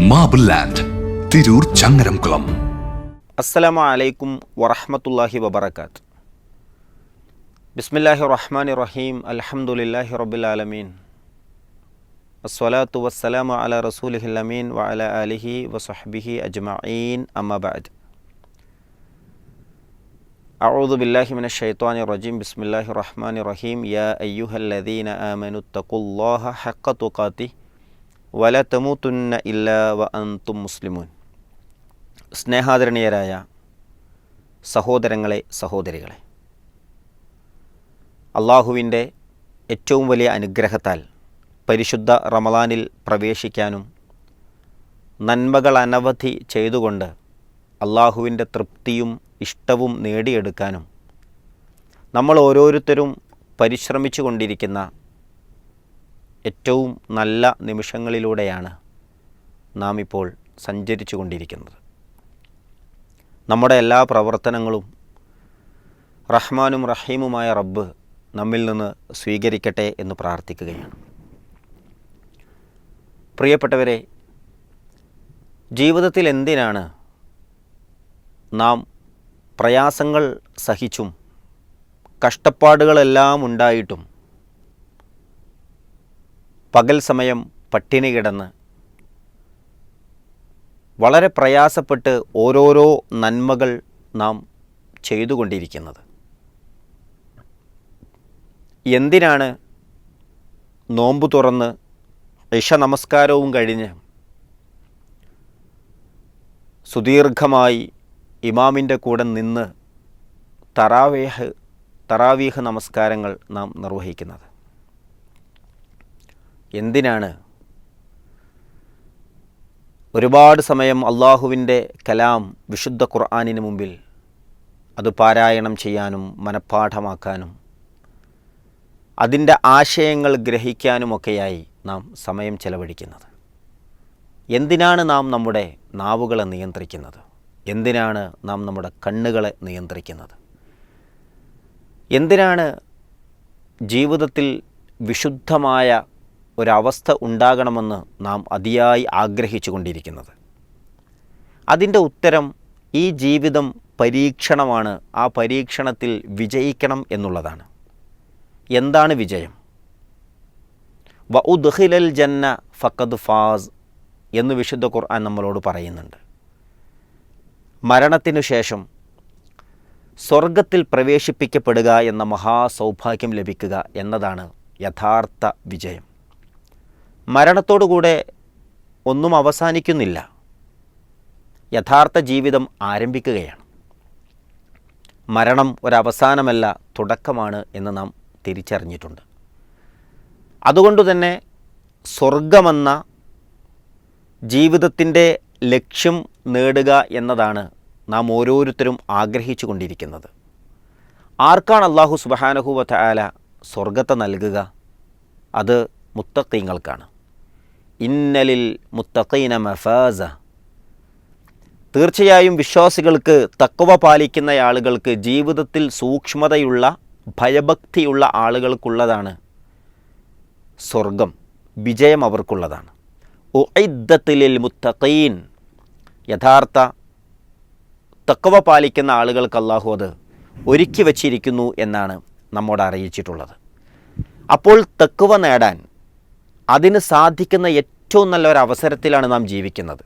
Marble land Tirur Changaramkulam അസ്സലാമു അലൈക്കും വറഹമത്തല്ലാഹി വബർക്കാത്ത് ബിസ്മില്ലാഹി റഹ്മാൻ റഹീം അൽഹംദുലില്ലാഹി റബ്ബിൽ ആലമീൻ വസ്സലാത്തു വസ്സലാമു അല റസൂലിഹിൽ അമീൻ വ അല അലിഹി വസഹ്ബിഹി അജ്മഈൻ അമ്മബാദ് أعوذ بالله من الشيطان الرجيم بسم الله الرحمن الرحيم يا أيها الذين آمنوا اتقوا الله حق تقاته വല തമുത്തുന്ന ഇല്ല വ അന്തും മുസ്ലിമൂൻ. സ്നേഹാദരണീയരായ സഹോദരങ്ങളെ സഹോദരികളെ. അള്ളാഹുവിന്റെ ഏറ്റവും വലിയ അനുഗ്രഹത്താൽ പരിശുദ്ധ റമലാനിൽ പ്രവേശിക്കാനും നന്മകൾ അനവധി ചെയ്തുകൊണ്ട് അള്ളാഹുവിന്റെ തൃപ്തിയും ഇഷ്ടവും നേടിയെടുക്കാനും നമ്മൾ ഓരോരുത്തരും പരിശ്രമിച്ചു കൊണ്ടിരിക്കുന്ന ഏറ്റവും നല്ല നിമിഷങ്ങളിലൂടെയാണ് നാം ഇപ്പോൾ സഞ്ചരിച്ചു കൊണ്ടിരിക്കുന്നത്. നമ്മുടെ എല്ലാ പ്രവർത്തനങ്ങളും റഹ്മാനും റഹീമുമായ റബ്ബ് നമ്മിൽ നിന്ന് സ്വീകരിക്കട്ടെ എന്ന് പ്രാർത്ഥിക്കുകയാണ്. പ്രിയപ്പെട്ടവരെ ജീവിതത്തിൽ എന്തിനാണ് നാം പ്രയാസങ്ങൾ സഹിച്ചും കഷ്ടപ്പാടുകളെല്ലാം ഉണ്ടായിട്ടും പകൽ സമയം പട്ടിണി കിടന്ന് വളരെ പ്രയാസപ്പെട്ട് ഓരോരോ നന്മകൾ നാം ചെയ്തുകൊണ്ടിരിക്കുന്നത്. എന്തിനാണ് നോമ്പ് തുറന്ന് ഇഷ നമസ്കാരവും കഴിഞ്ഞ് സുദീർഘമായി ഇമാമിന്റെ കൂടെ നിന്ന് തറാവേഹ് തറാവീഹ് നമസ്കാരങ്ങൾ നാം നിർവഹിക്കുന്നത്? എന്തിനാണ്? ഒരുപാട് സമയം അള്ളാഹുവിന്റെ കലാം വിശുദ്ധ ഖുർആാനിന് മുമ്പിൽ അത് പാരായണം ചെയ്യാനും മനഃപ്പാഠമാക്കാനും അതിന്റെ ആശയങ്ങൾ ഗ്രഹിക്കാനുമൊക്കെയായി നാം സമയം ചെലവഴിക്കുന്നത്. എന്തിനാണ് നാം നമ്മുടെ നാവുകളെ നിയന്ത്രിക്കുന്നത്? എന്തിനാണ് നാം നമ്മുടെ കണ്ണുകളെ നിയന്ത്രിക്കുന്നത്? എന്തിനാണ് ജീവിതത്തിൽ വിശുദ്ധമായ ഒരവസ്ഥ ഉണ്ടാകണമെന്ന് നാം അതിയായി ആഗ്രഹിച്ചു കൊണ്ടിരിക്കുന്നത് അതിന്റെ ഉത്തരം ഈ ജീവിതം പരീക്ഷണമാണ്. ആ പരീക്ഷണത്തിൽ വിജയിക്കണം എന്നുള്ളതാണ്. എന്താണ് വിജയം? വ ഉദ്ഹിലൽ ജന്ന ഫക്കദ് ഫാസ് എന്ന് വിശുദ്ധ ഖുർആൻ നമ്മളോട് പറയുന്നുണ്ട്. മരണത്തിനു ശേഷം സ്വർഗത്തിൽ പ്രവേശിപ്പിക്കപ്പെടുക എന്ന മഹാസൗഭാഗ്യം ലഭിക്കുക എന്നതാണ് യഥാർത്ഥ വിജയം. മരണത്തോടുകൂടെ ഒന്നും അവസാനിക്കുന്നില്ല. യഥാർത്ഥ ജീവിതം ആരംഭിക്കുകയാണ്. മരണം ഒരവസാനമല്ല തുടക്കമാണ് എന്ന് നാം തിരിച്ചറിഞ്ഞിട്ടുണ്ട്. അതുകൊണ്ട് തന്നെ സ്വർഗമെന്ന ജീവിതത്തിന്റെ ലക്ഷ്യം നേടുക എന്നതാണ് നാം ഓരോരുത്തരും ആഗ്രഹിച്ചു കൊണ്ടിരിക്കുന്നത് ആർക്കാണ് അള്ളാഹു സുബഹാനഹുവത്ത ആല സ്വർഗത്തെ നൽകുക? അത് മുത്തക്കീങ്ങൾക്കാണ് ഇന്നലിൽ മുത്തഖീന മഫാസ. തീർച്ചയായും വിശ്വാസികൾക്ക് തക്കവ പാലിക്കുന്ന ആളുകൾക്ക് ജീവിതത്തിൽ സൂക്ഷ്മതയുള്ള ഭയഭക്തിയുള്ള ആളുകൾക്കുള്ളതാണ് സ്വർഗം വിജയം അവർക്കുള്ളതാണ്. ഉഇദ്ദത്തിലിൽ മുത്തഖീൻ. യഥാർത്ഥ തക്കവ പാലിക്കുന്ന ആളുകൾക്ക് അള്ളാഹു അത് ഒരുക്കി വച്ചിരിക്കുന്നു എന്നാണ് നമ്മോട് അറിയിച്ചിട്ടുള്ളത്. അപ്പോൾ തക്കവ നേടാൻ അതിന് സാധിക്കുന്ന ഏറ്റവും നല്ല ഒരു അവസരത്തിലാണ് നാം ജീവിക്കുന്നത്.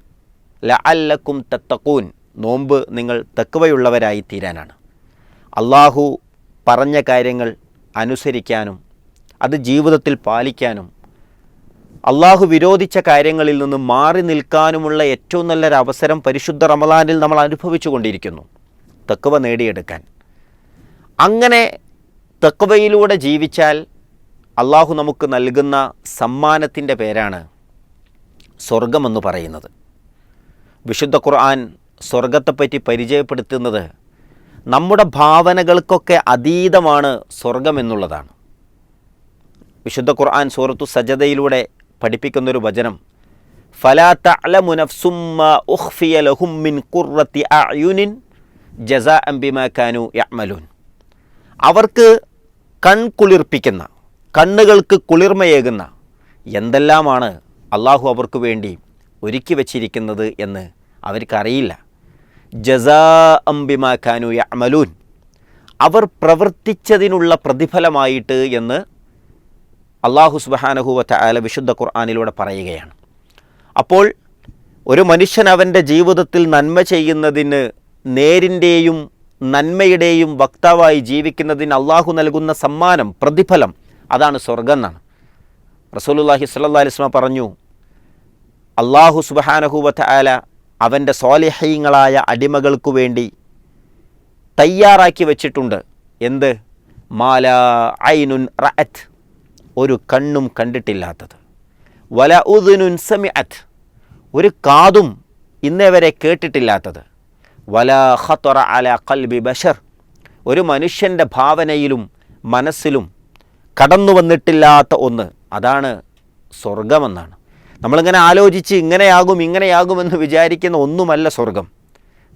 ല അല്ലക്കും തത്തക്കൂൻ നോമ്പ് നിങ്ങൾ തെക്കുവയുള്ളവരായി തീരാനാണ്. അള്ളാഹു പറഞ്ഞ കാര്യങ്ങൾ അനുസരിക്കാനും അത് ജീവിതത്തിൽ പാലിക്കാനും അള്ളാഹു വിരോധിച്ച കാര്യങ്ങളിൽ നിന്ന് മാറി നിൽക്കാനുമുള്ള ഏറ്റവും നല്ലൊരു അവസരം പരിശുദ്ധ റമദാനിൽ നമ്മൾ അനുഭവിച്ചു കൊണ്ടിരിക്കുന്നു. തെക്കുവ നേടിയെടുക്കാൻ. അങ്ങനെ തെക്കുവയിലൂടെ ജീവിച്ചാൽ അള്ളാഹു നമുക്ക് നൽകുന്ന സമ്മാനത്തിന്റെ പേരാണ് സ്വർഗമെന്ന് പറയുന്നത്. വിശുദ്ധ ഖുർആൻ സ്വർഗത്തെപ്പറ്റി പരിചയപ്പെടുത്തുന്നത് നമ്മുടെ ഭാവനകൾക്കൊക്കെ അതീതമാണ് സ്വർഗമെന്നുള്ളതാണ്. വിശുദ്ധ ഖുർആൻ സൂറത്തു സജ്ജതയിലൂടെ പഠിപ്പിക്കുന്നൊരു വചനം ഫലാ തഅലമു നഫ്സും മാ ഉഖ്ഫിയ ലഹും മിൻ ഖുർറത്തി കാനു അവർക്ക് കൺകുളിർപ്പിക്കുന്ന കണ്ണുകൾക്ക് കുളിർമയേകുന്ന എന്തെല്ലാമാണ് അള്ളാഹു അവർക്ക് വേണ്ടി ഒരുക്കി വച്ചിരിക്കുന്നത് എന്ന് അവർക്കറിയില്ല. ജസാ അംബിമാ ഖാനു യമലൂൻ അവർ പ്രവർത്തിച്ചതിനുള്ള പ്രതിഫലമായിട്ട് എന്ന് അള്ളാഹു സുബഹാനഹുവറ്റ ആല വിശുദ്ധ ഖുർആാനിലൂടെ പറയുകയാണ്. അപ്പോൾ ഒരു മനുഷ്യൻ അവന്റെ ജീവിതത്തിൽ നന്മ ചെയ്യുന്നതിന് നേരിന്റെയും നന്മയുടെയും വക്താവായി ജീവിക്കുന്നതിന് അള്ളാഹു നൽകുന്ന സമ്മാനം പ്രതിഫലം അതാണ് സ്വർഗം എന്നാണ്. റസൂലുല്ലാഹി സ്വല്ലാ അലിസ്മ പറഞ്ഞു അള്ളാഹു സുബഹാനഹൂബത്ത് ആല അവന്റെ സ്വാലിഹ്യങ്ങളായ അടിമകൾക്കു വേണ്ടി തയ്യാറാക്കി വച്ചിട്ടുണ്ട്. എന്ത്? മാല ഐനുൻ റഅത്ത്. ഒരു കണ്ണും കണ്ടിട്ടില്ലാത്തത്. വല ഉദുനുൻ സമിഅത്ത്. ഒരു കാതും ഇന്നേവരെ കേട്ടിട്ടില്ലാത്തത്. വല ഹത്തൊറ അല കൽബി ബഷർ. ഒരു മനുഷ്യന്റെ ഭാവനയിലും മനസ്സിലും കടന്നു വന്നിട്ടില്ലാത്ത ഒന്ന്. അതാണ് സ്വർഗമെന്നാണ്. നമ്മളിങ്ങനെ ആലോചിച്ച് ഇങ്ങനെയാകും ഇങ്ങനെയാകുമെന്ന് വിചാരിക്കുന്ന ഒന്നുമല്ല സ്വർഗം.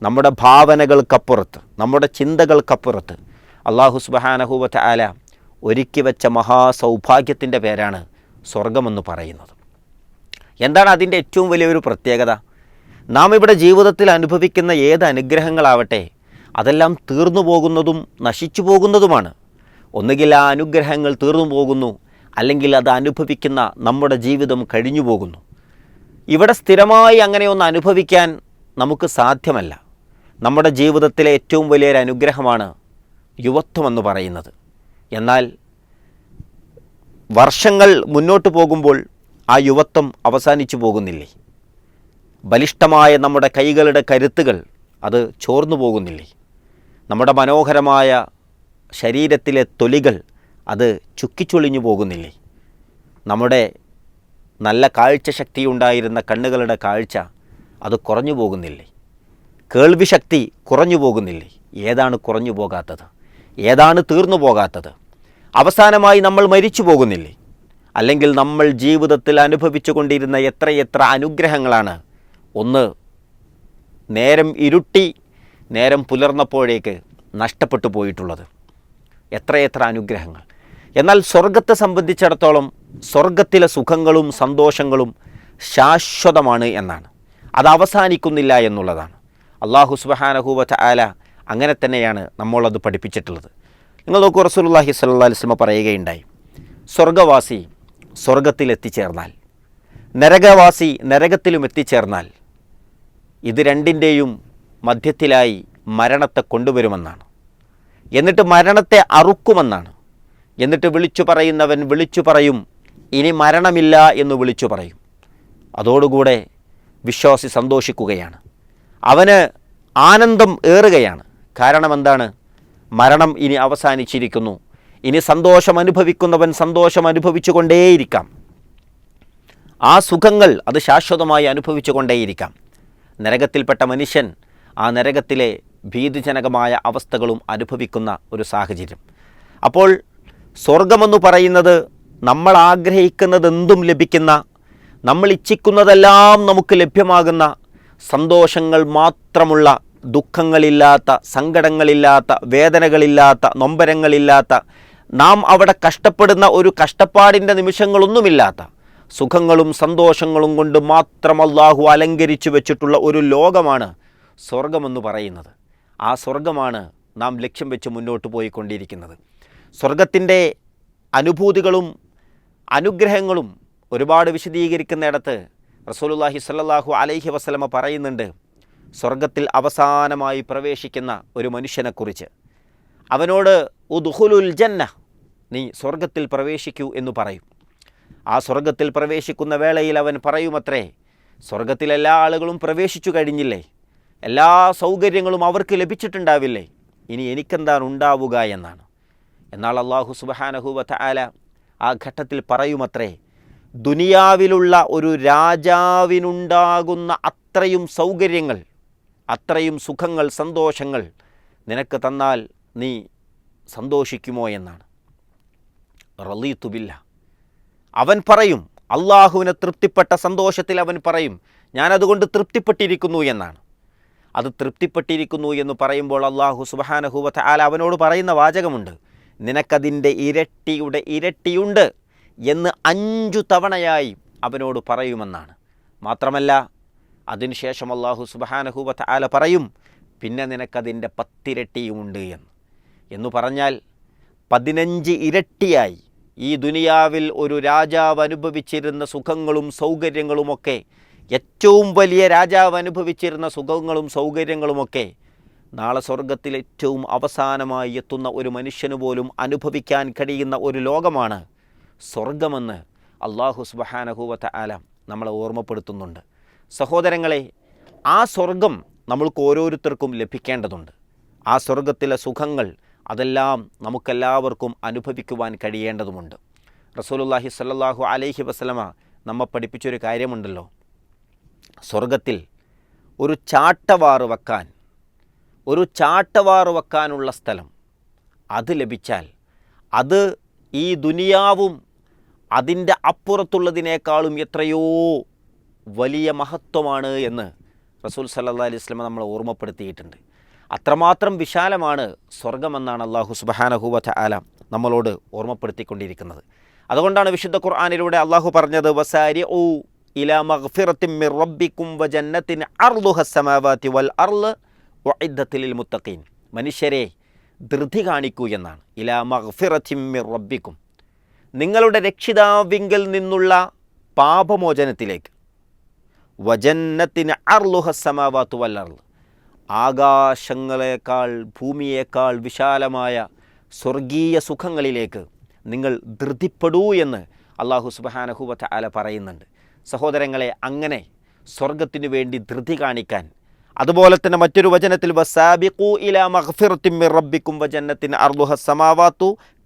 നമ്മുടെ ഭാവനകൾക്കപ്പുറത്ത് നമ്മുടെ ചിന്തകൾക്കപ്പുറത്ത് അള്ളാഹു സുബഹാനഹൂബത്ത് ആല ഒരുക്കി വെച്ച മഹാസൗഭാഗ്യത്തിന്റെ പേരാണ് സ്വർഗമെന്ന് പറയുന്നത്. എന്താണ് അതിന്റെ ഏറ്റവും വലിയൊരു പ്രത്യേകത? നാം ഇവിടെ ജീവിതത്തിൽ അനുഭവിക്കുന്ന ഏത് അനുഗ്രഹങ്ങളാവട്ടെ അതെല്ലാം തീർന്നു പോകുന്നതും നശിച്ചു പോകുന്നതുമാണ്. ഒന്നുകിൽ ആ അനുഗ്രഹങ്ങൾ തീർന്നു പോകുന്നു അല്ലെങ്കിൽ അത് അനുഭവിക്കുന്ന നമ്മുടെ ജീവിതം കഴിഞ്ഞു പോകുന്നു. ഇവിടെ സ്ഥിരമായി അങ്ങനെയൊന്ന് അനുഭവിക്കാൻ നമുക്ക് സാധ്യമല്ല. നമ്മുടെ ജീവിതത്തിലെ ഏറ്റവും വലിയൊരു അനുഗ്രഹമാണ് യുവത്വം എന്ന് പറയുന്നത്. എന്നാൽ വർഷങ്ങൾ മുന്നോട്ട് പോകുമ്പോൾ ആ യുവത്വം അവസാനിച്ചു പോകുന്നില്ലേ? ബലിഷ്ഠമായ നമ്മുടെ കൈകളുടെ കരുത്തുകൾ അത് ചോർന്നു പോകുന്നില്ലേ? നമ്മുടെ മനോഹരമായ ശരീരത്തിലെ തൊലികൾ അത് ചുക്കിച്ചൊളിഞ്ഞു പോകുന്നില്ലേ? നമ്മുടെ നല്ല കാഴ്ച ശക്തി ഉണ്ടായിരുന്ന കണ്ണുകളുടെ കാഴ്ച അത് കുറഞ്ഞു പോകുന്നില്ലേ? കേൾവി ശക്തി കുറഞ്ഞു പോകുന്നില്ലേ? ഏതാണ് കുറഞ്ഞു പോകാത്തത്? ഏതാണ് തീർന്നു പോകാത്തത്? അവസാനമായി നമ്മൾ മരിച്ചു പോകുന്നില്ലേ? അല്ലെങ്കിൽ നമ്മൾ ജീവിതത്തിൽ അനുഭവിച്ചു കൊണ്ടിരുന്ന എത്രയെത്ര അനുഗ്രഹങ്ങളാണ്? ഒന്ന് നേരം ഇരുട്ടി നേരം പുലർന്നപ്പോഴേക്ക് നഷ്ടപ്പെട്ടു പോയിട്ടുള്ളത്. എത്രയെത്ര അനുഗ്രഹങ്ങൾ. എന്നാൽ സ്വർഗത്തെ സംബന്ധിച്ചിടത്തോളം സ്വർഗത്തിലെ സുഖങ്ങളും സന്തോഷങ്ങളും ശാശ്വതമാണ് എന്നാണ്. അത് അവസാനിക്കുന്നില്ല എന്നുള്ളതാണ്. അള്ളാഹു സുബഹാനഹൂബ ആല അങ്ങനെ തന്നെയാണ് നമ്മളത് പഠിപ്പിച്ചിട്ടുള്ളത്. നിങ്ങൾ നോക്കൂ റസൂലുള്ളാഹി സ്വല്ലല്ലാഹി അലൈഹി വസല്ലം പറയുകയുണ്ടായി. സ്വർഗവാസി സ്വർഗത്തിൽ എത്തിച്ചേർന്നാൽ നരകവാസി നരകത്തിലും എത്തിച്ചേർന്നാൽ ഇത് രണ്ടിന്റെയും മധ്യത്തിലായി മരണത്തെ കൊണ്ടുവരുമെന്നാണ്. എന്നിട്ട് മരണത്തെ അറുക്കുമെന്നാണ്. എന്നിട്ട് വിളിച്ചു പറയുന്നവൻ വിളിച്ചു പറയും ഇനി മരണമില്ല എന്ന് വിളിച്ചു പറയും. അതോടുകൂടെ വിശ്വാസി സന്തോഷിക്കുകയാണ്. അവന് ആനന്ദം ഏറുകയാണ്. കാരണം എന്താണ്? മരണം ഇനി അവസാനിച്ചിരിക്കുന്നു. ഇനി സന്തോഷം അനുഭവിക്കുന്നവൻ സന്തോഷം അനുഭവിച്ചു കൊണ്ടേയിരിക്കാം ആ സുഖങ്ങൾ അത് ശാശ്വതമായി അനുഭവിച്ചു കൊണ്ടേയിരിക്കാം നരകത്തിൽപ്പെട്ട മനുഷ്യൻ ആ നരകത്തിലെ ഭീതിജനകമായ അവസ്ഥകളും അനുഭവിക്കുന്ന ഒരു സാഹചര്യം. അപ്പോൾ സ്വർഗമെന്ന് പറയുന്നത് നമ്മൾ ആഗ്രഹിക്കുന്നതെന്തും ലഭിക്കുന്ന നമ്മൾ ഇച്ഛിക്കുന്നതെല്ലാം നമുക്ക് ലഭ്യമാകുന്ന സന്തോഷങ്ങൾ മാത്രമുള്ള ദുഃഖങ്ങളില്ലാത്ത സങ്കടങ്ങളില്ലാത്ത വേദനകളില്ലാത്ത നൊമ്പരങ്ങളില്ലാത്ത നാം അവിടെ കഷ്ടപ്പെടുന്ന ഒരു കഷ്ടപ്പാടിന്റെ നിമിഷങ്ങളൊന്നുമില്ലാത്ത സുഖങ്ങളും സന്തോഷങ്ങളും കൊണ്ട് മാത്രം അള്ളാഹു അലങ്കരിച്ചു വെച്ചിട്ടുള്ള ഒരു ലോകമാണ് സ്വർഗമെന്ന് പറയുന്നത്. ആ സ്വർഗമാണ് നാം ലക്ഷ്യം വെച്ച് മുന്നോട്ട് പോയിക്കൊണ്ടിരിക്കുന്നത്. സ്വർഗത്തിന്റെ അനുഭൂതികളും അനുഗ്രഹങ്ങളും ഒരുപാട് വിശദീകരിക്കുന്നിടത്ത് റസൂലുള്ളാഹി സ്വല്ലല്ലാഹു അലൈഹി വസല്ലമ പറയുന്നുണ്ട് സ്വർഗത്തിൽ അവസാനമായി പ്രവേശിക്കുന്ന ഒരു മനുഷ്യനെക്കുറിച്ച്. അവനോട് ഉദുഹുലുൽ ജന്ന നീ സ്വർഗത്തിൽ പ്രവേശിക്കൂ എന്ന് പറയും. ആ സ്വർഗത്തിൽ പ്രവേശിക്കുന്ന വേളയിൽ അവൻ പറയുമത്രേ സ്വർഗത്തിൽ എല്ലാ ആളുകളും പ്രവേശിച്ചു കഴിഞ്ഞില്ലേ? എല്ലാ സൗകര്യങ്ങളും അവർക്ക് ലഭിച്ചിട്ടുണ്ടാവില്ലേ? ഇനി എനിക്കെന്താണ് ഉണ്ടാവുക എന്നാണ്. എന്നാൽ അള്ളാഹു സുബഹാനഹുവത്ത ആല ആ ഘട്ടത്തിൽ പറയുമത്രേ ദുനിയാവിലുള്ള ഒരു രാജാവിനുണ്ടാകുന്ന അത്രയും സൗകര്യങ്ങൾ അത്രയും സുഖങ്ങൾ സന്തോഷങ്ങൾ നിനക്ക് തന്നാൽ നീ സന്തോഷിക്കുമോ എന്നാണ്. റലീത്തുബില്ല അവൻ പറയും അള്ളാഹുവിനെ തൃപ്തിപ്പെട്ട സന്തോഷത്തിൽ അവൻ പറയും ഞാനതുകൊണ്ട് തൃപ്തിപ്പെട്ടിരിക്കുന്നു എന്നാണ്. അത് തൃപ്തിപ്പെട്ടിരിക്കുന്നു എന്ന് പറയുമ്പോൾ അള്ളാഹു സുബഹാനഹുവത്ത ആല അവനോട് പറയുന്ന വാചകമുണ്ട്. നിനക്കതിന്റെ ഇരട്ടിയുടെ ഇരട്ടിയുണ്ട് എന്ന് അഞ്ചു തവണയായി അവനോട് പറയുമെന്നാണ്. മാത്രമല്ല അതിനുശേഷം അള്ളാഹു സുബഹാനഹൂബത്ത് ആല പറയും പിന്നെ നിനക്കതിന്റെ പത്തിരട്ടിയുമുണ്ട് എന്ന്. എന്ന് പറഞ്ഞാൽ പതിനഞ്ച് ഇരട്ടിയായി. ഈ ദുനിയാവിൽ ഒരു രാജാവ് അനുഭവിച്ചിരുന്ന സുഖങ്ങളും സൗകര്യങ്ങളുമൊക്കെ ഏറ്റവും വലിയ രാജാവ് അനുഭവിച്ചിരുന്ന സുഖങ്ങളും സൗകര്യങ്ങളുമൊക്കെ നാളെ സ്വർഗത്തിൽ ഏറ്റവും അവസാനമായി എത്തുന്ന ഒരു മനുഷ്യന് പോലും അനുഭവിക്കാൻ കഴിയുന്ന ഒരു ലോകമാണ് സ്വർഗമെന്ന് അള്ളാഹു സുബഹാനഹൂവത്ത ആല നമ്മളെ ഓർമ്മപ്പെടുത്തുന്നുണ്ട്. സഹോദരങ്ങളെ ആ സ്വർഗം നമ്മൾക്ക് ഓരോരുത്തർക്കും ലഭിക്കേണ്ടതുണ്ട്. ആ സ്വർഗത്തിലെ സുഖങ്ങൾ അതെല്ലാം നമുക്കെല്ലാവർക്കും അനുഭവിക്കുവാൻ കഴിയേണ്ടതുമുണ്ട്. റസൂലുള്ളാഹി സല്ലാഹു അലൈഹി വസ്ലമ നമ്മെ പഠിപ്പിച്ചൊരു കാര്യമുണ്ടല്ലോ. സ്വർഗത്തിൽ ഒരു ചാട്ടവാറ് വെക്കാൻ ഒരു ചാട്ടവാറ് വെക്കാനുള്ള സ്ഥലം അത് ലഭിച്ചാൽ അത് ഈ ദുനിയാവും അതിന്റെ അപ്പുറത്തുള്ളതിനേക്കാളും എത്രയോ വലിയ മഹത്വമാണ് എന്ന് റസൂൽ സല്ലാ അലൈഹി സ്വലമ നമ്മളെ ഓർമ്മപ്പെടുത്തിയിട്ടുണ്ട്. അത്രമാത്രം വിശാലമാണ് സ്വർഗമെന്നാണ് അള്ളാഹു സുബഹാനഹുവ ആല നമ്മളോട് ഓർമ്മപ്പെടുത്തിക്കൊണ്ടിരിക്കുന്നത്. അതുകൊണ്ടാണ് വിശുദ്ധ ഖുർആാനിലൂടെ അള്ളാഹു പറഞ്ഞത് വസാരി ഓ ഇല മഗ്ഫിറത്തിൻ റബ്ബിക്കും വ അർദുഹ സമാവാതി വൽ അർൾ വഇദ്ദത്തിൽ മുത്തഖീൻ. മനുഷ്യരെ ധൃതി കാണിക്കൂ എന്നാണ്. ഇല മഗ്ഫിറത്തിൻ മിർ റബ്ബിക്കും. നിങ്ങളുടെ രക്ഷിതാവിങ്കിൽ നിന്നുള്ള പാപമോചനത്തിലേക്ക്. വജന്നത്തിന് അർലുഹ സമാവാത്തു വല്ലർന്ന് ആകാശങ്ങളെക്കാൾ ഭൂമിയേക്കാൾ വിശാലമായ സ്വർഗീയ സുഖങ്ങളിലേക്ക് നിങ്ങൾ ധൃതിപ്പെടൂ എന്ന് അള്ളാഹു സുബഹാനഹുവത്ത ആല പറയുന്നുണ്ട്. സഹോദരങ്ങളെ അങ്ങനെ സ്വർഗത്തിനു വേണ്ടി ധൃതി കാണിക്കാൻ. അതുപോലെ തന്നെ മറ്റൊരു വചനത്തിൽ വസാബിഖു ഇലാ മിർ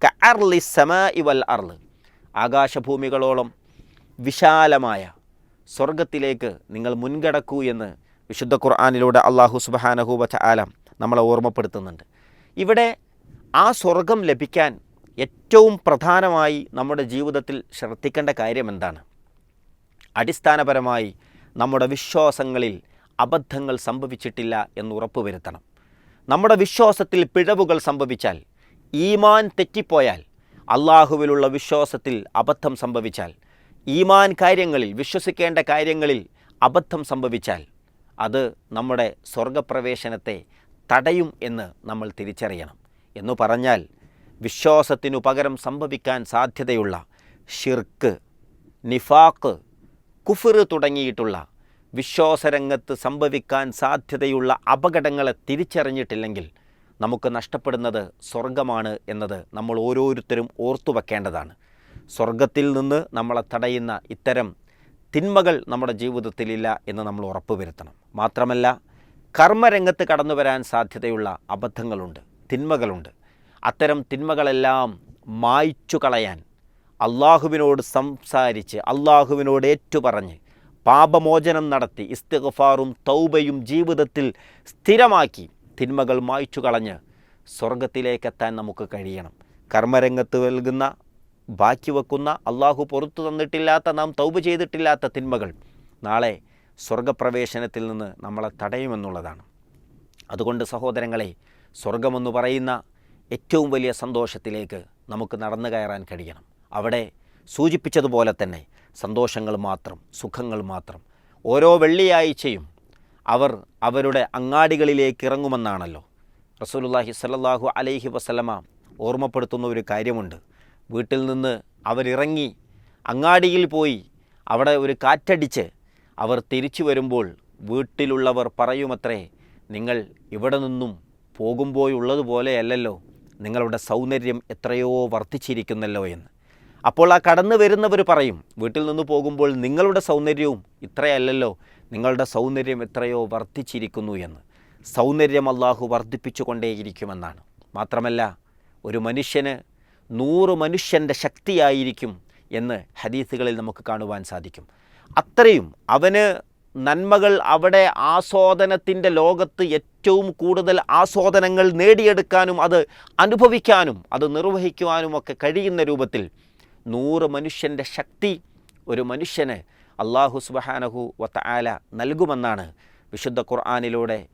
കഅർലി വൽ അർൾ ആകാശഭൂമികളോളം വിശാലമായ സ്വർഗത്തിലേക്ക് നിങ്ങൾ മുൻകടക്കൂ എന്ന് വിശുദ്ധ ഖുർആാനിലൂടെ അള്ളാഹു സുബഹാനഹൂബച്ച ആലം നമ്മളെ ഓർമ്മപ്പെടുത്തുന്നുണ്ട്. ഇവിടെ ആ സ്വർഗം ലഭിക്കാൻ ഏറ്റവും പ്രധാനമായി നമ്മുടെ ജീവിതത്തിൽ ശ്രദ്ധിക്കേണ്ട കാര്യം എന്താണ്? അടിസ്ഥാനപരമായി നമ്മുടെ വിശ്വാസങ്ങളിൽ അബദ്ധങ്ങൾ സംഭവിച്ചിട്ടില്ല എന്ന് ഉറപ്പുവരുത്തണം. നമ്മുടെ വിശ്വാസത്തിൽ പിഴവുകൾ സംഭവിച്ചാൽ ഈമാൻ തെറ്റിപ്പോയാൽ അള്ളാഹുവിലുള്ള വിശ്വാസത്തിൽ അബദ്ധം സംഭവിച്ചാൽ ഈമാൻ കാര്യങ്ങളിൽ വിശ്വസിക്കേണ്ട കാര്യങ്ങളിൽ അബദ്ധം സംഭവിച്ചാൽ അത് നമ്മുടെ സ്വർഗപ്രവേശനത്തെ തടയും എന്ന് നമ്മൾ തിരിച്ചറിയണം. എന്നു പറഞ്ഞാൽ വിശ്വാസത്തിനു പകരം സംഭവിക്കാൻ സാധ്യതയുള്ള ഷിർക്ക് നിഫാക്ക് കുഫിർ തുടങ്ങിയിട്ടുള്ള വിശ്വാസരംഗത്ത് സംഭവിക്കാൻ സാധ്യതയുള്ള അപകടങ്ങളെ തിരിച്ചറിഞ്ഞിട്ടില്ലെങ്കിൽ നമുക്ക് നഷ്ടപ്പെടുന്നത് സ്വർഗമാണ് എന്നത് നമ്മൾ ഓരോരുത്തരും ഓർത്തു വെക്കേണ്ടതാണ്. സ്വർഗത്തിൽ നിന്ന് നമ്മളെ തടയുന്ന ഇത്തരം തിന്മകൾ നമ്മുടെ ജീവിതത്തിലില്ല എന്ന് നമ്മൾ ഉറപ്പുവരുത്തണം മാത്രമല്ല കർമ്മരംഗത്ത് കടന്നു വരാൻ സാധ്യതയുള്ള അബദ്ധങ്ങളുണ്ട് തിന്മകളുണ്ട്. അത്തരം തിന്മകളെല്ലാം മായ്ച്ചു കളയാൻ അള്ളാഹുവിനോട് സംസാരിച്ച് അള്ളാഹുവിനോട് ഏറ്റുപറഞ്ഞ് പാപമോചനം നടത്തി ഇസ്തിഗ്ഫാറും തൗബയും ജീവിതത്തിൽ സ്ഥിരമാക്കി തിന്മകൾ മായ്ച്ചു കളഞ്ഞ് സ്വർഗത്തിലേക്കെത്താൻ നമുക്ക് കഴിയണം. കർമ്മരംഗത്ത് നൽകുന്ന ബാക്കി വെക്കുന്ന അള്ളാഹു പുറത്തു തന്നിട്ടില്ലാത്ത നാം തൗബ ചെയ്തിട്ടില്ലാത്ത തിന്മകൾ നാളെ സ്വർഗപ്രവേശനത്തിൽ നിന്ന് നമ്മളെ തടയുമെന്നുള്ളതാണ്. അതുകൊണ്ട് സഹോദരങ്ങളെ സ്വർഗമെന്ന് പറയുന്ന ഏറ്റവും വലിയ സന്തോഷത്തിലേക്ക് നമുക്ക് നടന്നു കയറാൻ കഴിയണം. അവിടെ സൂചിപ്പിച്ചതുപോലെ തന്നെ സന്തോഷങ്ങൾ മാത്രം സുഖങ്ങൾ മാത്രം. ഓരോ വെള്ളിയാഴ്ചയും അവർ അവരുടെ അങ്ങാടികളിലേക്ക് ഇറങ്ങുമെന്നാണല്ലോ. റസൂലുള്ളാഹി സല്ലാഹു അലൈഹി വസല്ലമ ഓർമ്മപ്പെടുത്തുന്ന ഒരു കാര്യമുണ്ട്. വീട്ടിൽ നിന്ന് അവരിറങ്ങി അങ്ങാടിയിൽ പോയി അവിടെ ഒരു കാറ്റടിച്ച് അവർ തിരിച്ചു വരുമ്പോൾ വീട്ടിലുള്ളവർ പറയുമത്രേ നിങ്ങൾ ഇവിടെ നിന്നും പോകുമ്പോഴുള്ളതുപോലെയല്ലല്ലോ നിങ്ങളുടെ സൗന്ദര്യം എത്രയോ വർദ്ധിച്ചിരിക്കുന്നല്ലോ എന്ന്. അപ്പോൾ ആ കടന്നു വരുന്നവർ പറയും വീട്ടിൽ നിന്ന് പോകുമ്പോൾ നിങ്ങളുടെ സൗന്ദര്യവും ഇത്രയല്ലല്ലോ. നിങ്ങളുടെ സൗന്ദര്യം എത്രയോ വർദ്ധിച്ചിരിക്കുന്നു എന്ന്. സൗന്ദര്യം അള്ളാഹു വർദ്ധിപ്പിച്ചുകൊണ്ടേയിരിക്കുമെന്നാണ്. മാത്രമല്ല ഒരു മനുഷ്യന് നൂറ് മനുഷ്യന്റെ ശക്തിയായിരിക്കും എന്ന് ഹദീസുകളിൽ നമുക്ക് കാണുവാൻ സാധിക്കും. അത്രയും അവന് നന്മകൾ അവിടെ ആസ്വാദനത്തിന്റെ ലോകത്ത് ഏറ്റവും കൂടുതൽ ആസ്വാദനങ്ങൾ നേടിയെടുക്കാനും അത് അനുഭവിക്കാനും അത് നിർവഹിക്കുവാനുമൊക്കെ കഴിയുന്ന രൂപത്തിൽ നൂറ് മനുഷ്യന്റെ ശക്തി ഒരു മനുഷ്യന് അള്ളാഹു സുബഹാനഹു വത്ത ആല നൽകുമെന്നാണ് വിശുദ്ധ ഖുർആാനിലൂടെ.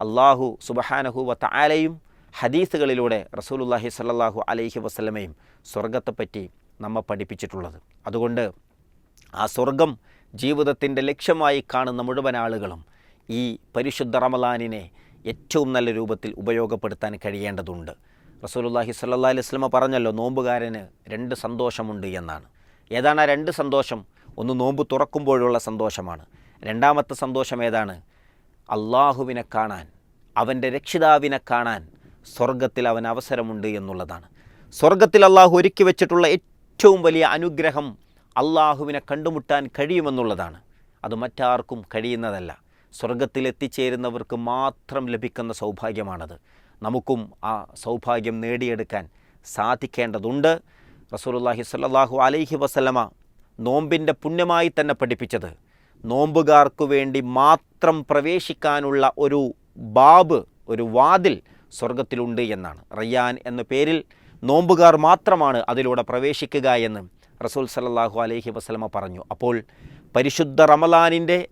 അള്ളാഹു സുബഹാനഹു വത്ത ആലയും ഹദീസുകളിലൂടെ റസൂലുല്ലാഹി സല്ലാഹു അലൈഹി വസ്ലമയും സ്വർഗത്തെപ്പറ്റി നമ്മെ പഠിപ്പിച്ചിട്ടുള്ളത്. അതുകൊണ്ട് ആ സ്വർഗം ജീവിതത്തിന്റെ ലക്ഷ്യമായി കാണുന്ന മുഴുവൻ ആളുകളും ഈ പരിശുദ്ധ റമലാനിനെ ഏറ്റവും നല്ല രൂപത്തിൽ ഉപയോഗപ്പെടുത്താൻ കഴിയേണ്ടതുണ്ട്. റസൂലുള്ളാഹി സ്വല്ലല്ലാഹി അലൈഹി വസല്ലമ പറഞ്ഞല്ലോ നോമ്പുകാരന് രണ്ട് സന്തോഷമുണ്ട് എന്നാണ്. ഏതാണ് ആ രണ്ട് സന്തോഷം? ഒന്ന് നോമ്പ് തുറക്കുമ്പോഴുള്ള സന്തോഷമാണ്. രണ്ടാമത്തെ സന്തോഷം ഏതാണ്? അള്ളാഹുവിനെ കാണാൻ അവന്റെ രക്ഷിതാവിനെ കാണാൻ സ്വർഗത്തിൽ അവൻ അവസരമുണ്ട് എന്നുള്ളതാണ്. സ്വർഗത്തിൽ അള്ളാഹു ഒരുക്കി വെച്ചിട്ടുള്ള ഏറ്റവും വലിയ അനുഗ്രഹം അള്ളാഹുവിനെ കണ്ടുമുട്ടാൻ കഴിയുമെന്നുള്ളതാണ്. അത് മറ്റാർക്കും കഴിയുന്നതല്ല. സ്വർഗത്തിൽ എത്തിച്ചേരുന്നവർക്ക് മാത്രം ലഭിക്കുന്ന സൗഭാഗ്യമാണത്. നമുക്കും ആ സൗഭാഗ്യം നേടിയെടുക്കാൻ സാധിക്കേണ്ടതുണ്ട്. റസൂലുള്ളാഹി സ്വല്ലല്ലാഹു അലൈഹി വസല്ലമ നോമ്പിന്റെ പുണ്യമായി തന്നെ പഠിപ്പിച്ചത്. നോമ്പുകാർക്കു വേണ്ടി മാത്രം പ്രവേശിക്കാനുള്ള ഒരു ബാബ് ഒരു വാതിൽ സ്വർഗത്തിലുണ്ട് എന്നാണ്. റയ്യാൻ എന്ന പേരിൽ നോമ്പുകാർ മാത്രമാണ് അതിലൂടെ പ്രവേശിക്കുക എന്ന് റസൂൽ സല്ലല്ലാഹു അലൈഹി വസല്ലമ പറഞ്ഞു. അപ്പോൾ പരിശുദ്ധ റമലാനിന്റെ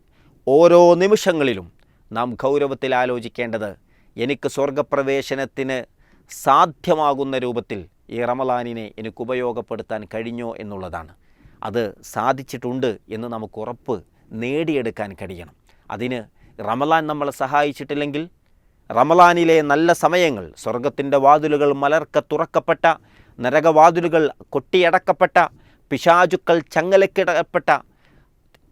ഓരോ നിമിഷങ്ങളിലും നാം ഗൗരവത്തിൽ ആലോചിക്കേണ്ടത് എനിക്ക് സ്വർഗപ്രവേശനത്തിന് സാധ്യമാകുന്ന രൂപത്തിൽ ഈ റമലാനിനെ എനിക്ക് ഉപയോഗപ്പെടുത്താൻ കഴിഞ്ഞോ എന്നുള്ളതാണ്. അത് സാധിച്ചിട്ടുണ്ട് എന്ന് നമുക്ക് ഉറപ്പ് നേടിയെടുക്കാൻ കഴിയണം. അതിന് റമലാൻ നമ്മളെ സഹായിച്ചിട്ടില്ലെങ്കിൽ റമലാനിലെ നല്ല സമയങ്ങൾ സ്വർഗത്തിന്റെ വാതിലുകൾ മലർക്ക തുറക്കപ്പെട്ട നരകവാതിലുകൾ കൊട്ടിയടക്കപ്പെട്ട പിശാചുക്കൾ ചങ്ങലക്കിടപ്പെട്ട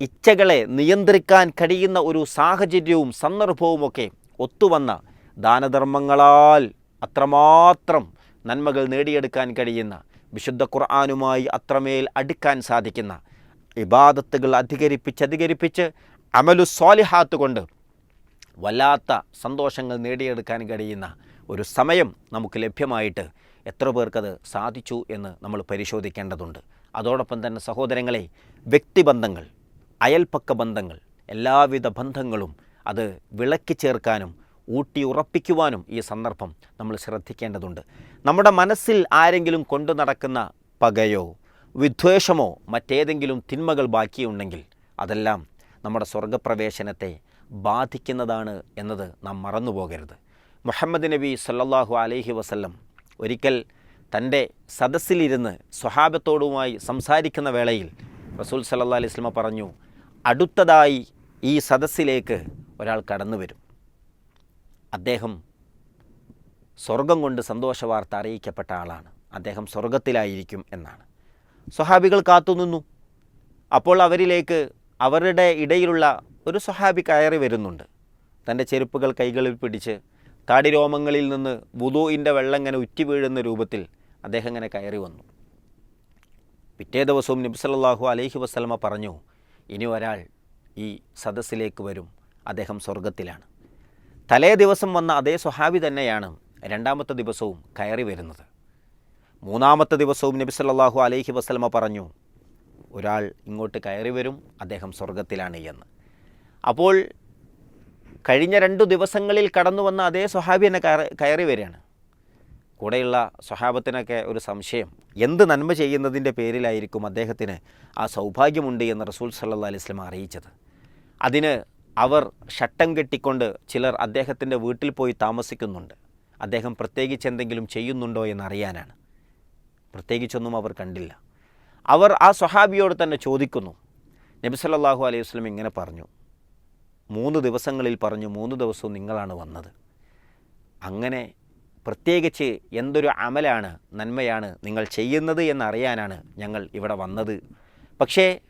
ഇച്ഛകളെ നിയന്ത്രിക്കാൻ കഴിയുന്ന ഒരു സാഹചര്യവും സന്ദർഭവുമൊക്കെ ഒത്തുവന്ന ദാനധർമ്മങ്ങളാൽ അത്രമാത്രം നന്മകൾ നേടിയെടുക്കാൻ കഴിയുന്ന വിശുദ്ധ ഖുർആാനുമായി അത്രമേൽ അടുക്കാൻ സാധിക്കുന്ന ഇബാദത്തുകൾ അധികരിപ്പിച്ച് അധികരിപ്പിച്ച് അമലു സ്വാലിഹാത്ത് കൊണ്ട് വല്ലാത്ത സന്തോഷങ്ങൾ നേടിയെടുക്കാൻ കഴിയുന്ന ഒരു സമയം നമുക്ക് ലഭ്യമായിട്ട് എത്ര പേർക്കത് സാധിച്ചു എന്ന് നമ്മൾ പരിശോധിക്കേണ്ടതുണ്ട്. അതോടൊപ്പം തന്നെ സഹോദരങ്ങളെ വ്യക്തിബന്ധങ്ങൾ അയൽപ്പക്ക ബന്ധങ്ങൾ എല്ലാവിധ ബന്ധങ്ങളും അത് വിളക്കി ചേർക്കാനും ഊട്ടി ഉറപ്പിക്കുവാനും ഈ സന്ദർഭം നമ്മൾ ശ്രദ്ധിക്കേണ്ടതുണ്ട്. നമ്മുടെ മനസ്സിൽ ആരെങ്കിലും കൊണ്ടു നടക്കുന്ന പകയോ വിദ്വേഷമോ മറ്റേതെങ്കിലും തിന്മകൾ ബാക്കിയുണ്ടെങ്കിൽ അതെല്ലാം നമ്മുടെ സ്വർഗപ്രവേശനത്തെ ബാധിക്കുന്നതാണ് എന്നത് നാം മറന്നുപോകരുത്. മുഹമ്മദ് നബി സല്ലാഹു അലൈഹി വസല്ലം ഒരിക്കൽ തന്റെ സദസ്സിലിരുന്ന് സ്വഹാബത്തോടുമായി സംസാരിക്കുന്ന വേളയിൽ റസൂൽ സല്ലാ അലൈഹി സ്വലമ പറഞ്ഞു അടുത്തതായി ഈ സദസ്സിലേക്ക് ഒരാൾ കടന്നു വരും അദ്ദേഹം സ്വർഗം കൊണ്ട് സന്തോഷവാർത്ത അറിയിക്കപ്പെട്ട ആളാണ്. അദ്ദേഹം സ്വർഗത്തിലായിരിക്കും എന്നാണ്. സ്വഹാബികൾ കാത്തുനിന്നു അപ്പോൾ അവരിലേക്ക് അവരുടെ ഇടയിലുള്ള ഒരു സ്വഹാബി കയറി വരുന്നുണ്ട്. തന്റെ ചെരുപ്പുകൾ കൈകളിൽ പിടിച്ച് താടിരോമങ്ങളിൽ നിന്ന് വുദൂയിന്റെ വെള്ളം ഇങ്ങനെ ഉറ്റി വീഴുന്ന രൂപത്തിൽ അദ്ദേഹം ഇങ്ങനെ കയറി വന്നു. പിറ്റേ ദിവസവും നബ്സല്ലാഹു അലൈഹി വസ്ലമ പറഞ്ഞു ഇനി ഒരാൾ ഈ സദസ്സിലേക്ക് വരും. അദ്ദേഹം സ്വർഗത്തിലാണ്. തലേ ദിവസം വന്ന അതേ സ്വഹാബി തന്നെയാണ് രണ്ടാമത്തെ ദിവസവും കയറി വരുന്നത്. മൂന്നാമത്തെ ദിവസവും നബി സല്ലല്ലാഹു അലൈഹി വസ്ലമ പറഞ്ഞു ഒരാൾ ഇങ്ങോട്ട് കയറി വരും അദ്ദേഹം സ്വർഗത്തിലാണ് എന്ന്. അപ്പോൾ കഴിഞ്ഞ രണ്ടു ദിവസങ്ങളിൽ കടന്നു വന്ന അതേ സ്വഹാബി കയറി കയറി വരികയാണ്. കൂടെയുള്ള സ്വഹാബത്തിനൊക്കെ ഒരു സംശയം എന്ത് നന്മ ചെയ്യുന്നതിന്റെ പേരിലായിരിക്കും അദ്ദേഹത്തിന് ആ സൗഭാഗ്യമുണ്ട് എന്ന് റസൂൽ സല്ലാ അലൈഹി സ്വലം അറിയിച്ചത്. അതിന് അവർ ഷട്ടം കെട്ടിക്കൊണ്ട് ചിലർ അദ്ദേഹത്തിന്റെ വീട്ടിൽ പോയി താമസിക്കുന്നുണ്ട്. അദ്ദേഹം പ്രത്യേകിച്ച് എന്തെങ്കിലും ചെയ്യുന്നുണ്ടോ എന്നറിയാനാണ്. പ്രത്യേകിച്ചൊന്നും അവർ കണ്ടില്ല. അവർ ആ സ്വഹാബിയോട് തന്നെ ചോദിക്കുന്നു. നബി സല്ലാഹു അലൈഹി വസ്ലം ഇങ്ങനെ പറഞ്ഞു. മൂന്ന് ദിവസങ്ങളിൽ പറഞ്ഞു മൂന്ന് ദിവസവും നിങ്ങളാണ് വന്നത്. അങ്ങനെ പ്രത്യേകിച്ച് എന്തൊരു അമലാണ് നന്മയാണ് നിങ്ങൾ ചെയ്യുന്നത് എന്നറിയാനാണ് ഞങ്ങൾ ഇവിടെ വന്നത്. പക്ഷേ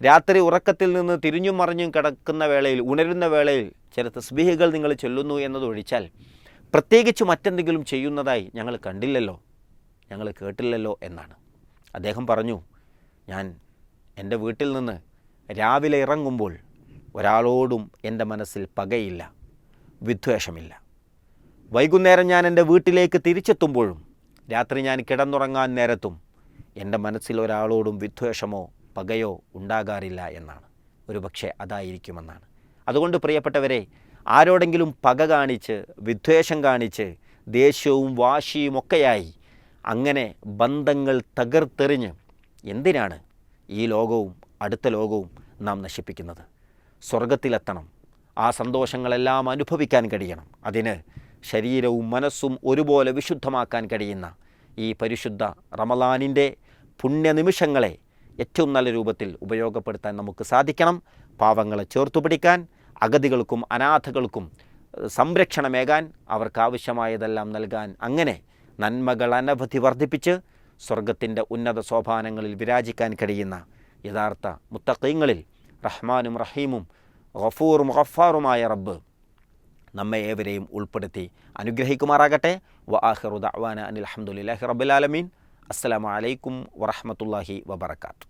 രാത്രി ഉറക്കത്തിൽ നിന്ന് തിരിഞ്ഞും മറിഞ്ഞും കിടക്കുന്ന വേളയിൽ ഉണരുന്ന വേളയിൽ ചില തസ്ബീഹകൾ നിങ്ങൾ ചൊല്ലുന്നു എന്നതൊഴിച്ചാൽ പ്രത്യേകിച്ച് മറ്റെന്തെങ്കിലും ചെയ്യുന്നതായി ഞങ്ങൾ കണ്ടില്ലല്ലോ ഞങ്ങൾ കേട്ടില്ലല്ലോ എന്നാണ്. അദ്ദേഹം പറഞ്ഞു ഞാൻ എന്റെ വീട്ടിൽ നിന്ന് രാവിലെ ഇറങ്ങുമ്പോൾ ഒരാളോടും എന്റെ മനസ്സിൽ പകയില്ല വിദ്വേഷമില്ല. വൈകുന്നേരം ഞാൻ എന്റെ വീട്ടിലേക്ക് തിരിച്ചെത്തുമ്പോഴും രാത്രി ഞാൻ കിടന്നുറങ്ങാൻ നേരത്തും എന്റെ മനസ്സിൽ ഒരാളോടും വിദ്വേഷമോ പകയോ ഉണ്ടാകാറില്ല എന്നാണ്. ഒരു പക്ഷേ അതായിരിക്കുമെന്നാണ്. അതുകൊണ്ട് പ്രിയപ്പെട്ടവരെ ആരോടെങ്കിലും പക കാണിച്ച് വിദ്വേഷം കാണിച്ച് ദേഷ്യവും വാശിയും ഒക്കെയായി അങ്ങനെ ബന്ധങ്ങൾ തകർത്തെറിഞ്ഞ് എന്തിനാണ് ഈ ലോകവും അടുത്ത ലോകവും നാം നശിപ്പിക്കുന്നത്? സ്വർഗത്തിലെത്തണം ആ സന്തോഷങ്ങളെല്ലാം അനുഭവിക്കാൻ കഴിയണം. അതിന് ശരീരവും മനസ്സും ഒരുപോലെ വിശുദ്ധമാക്കാൻ കഴിയുന്ന ഈ പരിശുദ്ധ റമലാനിന്റെ പുണ്യനിമിഷങ്ങളെ ഏറ്റവും നല്ല രൂപത്തിൽ ഉപയോഗപ്പെടുത്താൻ നമുക്ക് സാധിക്കണം. പാവങ്ങളെ ചേർത്തുപിടിക്കാൻ അഗതികൾക്കും അനാഥകൾക്കും സംരക്ഷണമേകാൻ അവർക്കാവശ്യമായതെല്ലാം നൽകാൻ അങ്ങനെ നന്മകൾ അനവധി വർദ്ധിപ്പിച്ച് സ്വർഗത്തിന്റെ ഉന്നത സോപാനങ്ങളിൽ വിരാജിക്കാൻ കഴിയുന്ന യഥാർത്ഥ മുത്തക്കീങ്ങളിൽ റഹ്മാനും റഹീമും ഗഫൂറും ഗഫാറുമായ റബ്ബ് നമ്മെ ഏവരെയും ഉൾപ്പെടുത്തി അനുഗ്രഹിക്കുമാറാകട്ടെ. വ ആഹിറു അവാന അനിൽ ആലമീൻ. അസ്സലാമു അലൈക്കും വറഹ്മത്തുള്ളാഹി വബറകാത്തു